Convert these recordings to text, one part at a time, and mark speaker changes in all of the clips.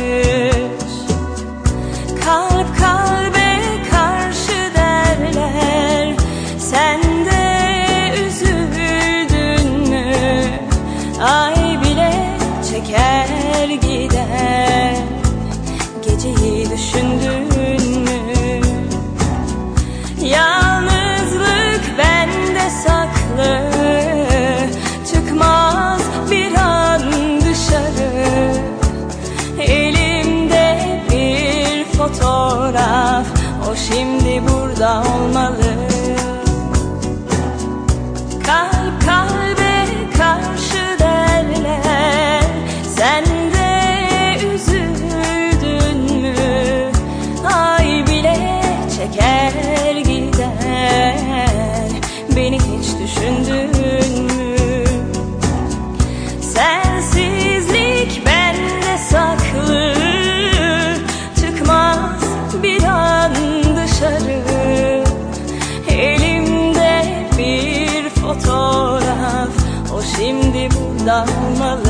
Speaker 1: Yeah. Şimdi burada olmalı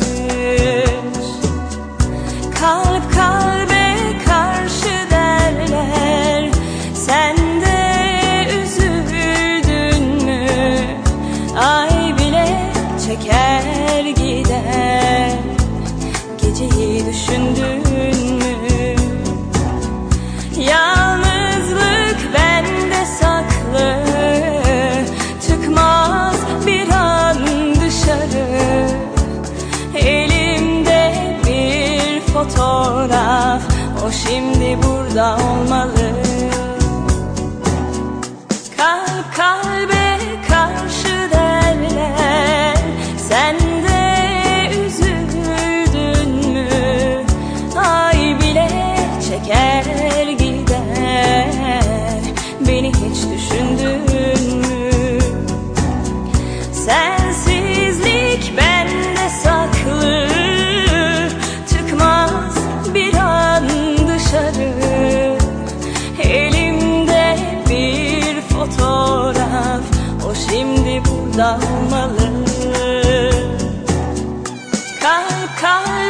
Speaker 1: Kalp fotoğraf O şimdi burada olmalı. Kalp kalbe karşı şimdi burada olmalı Kalp kalbe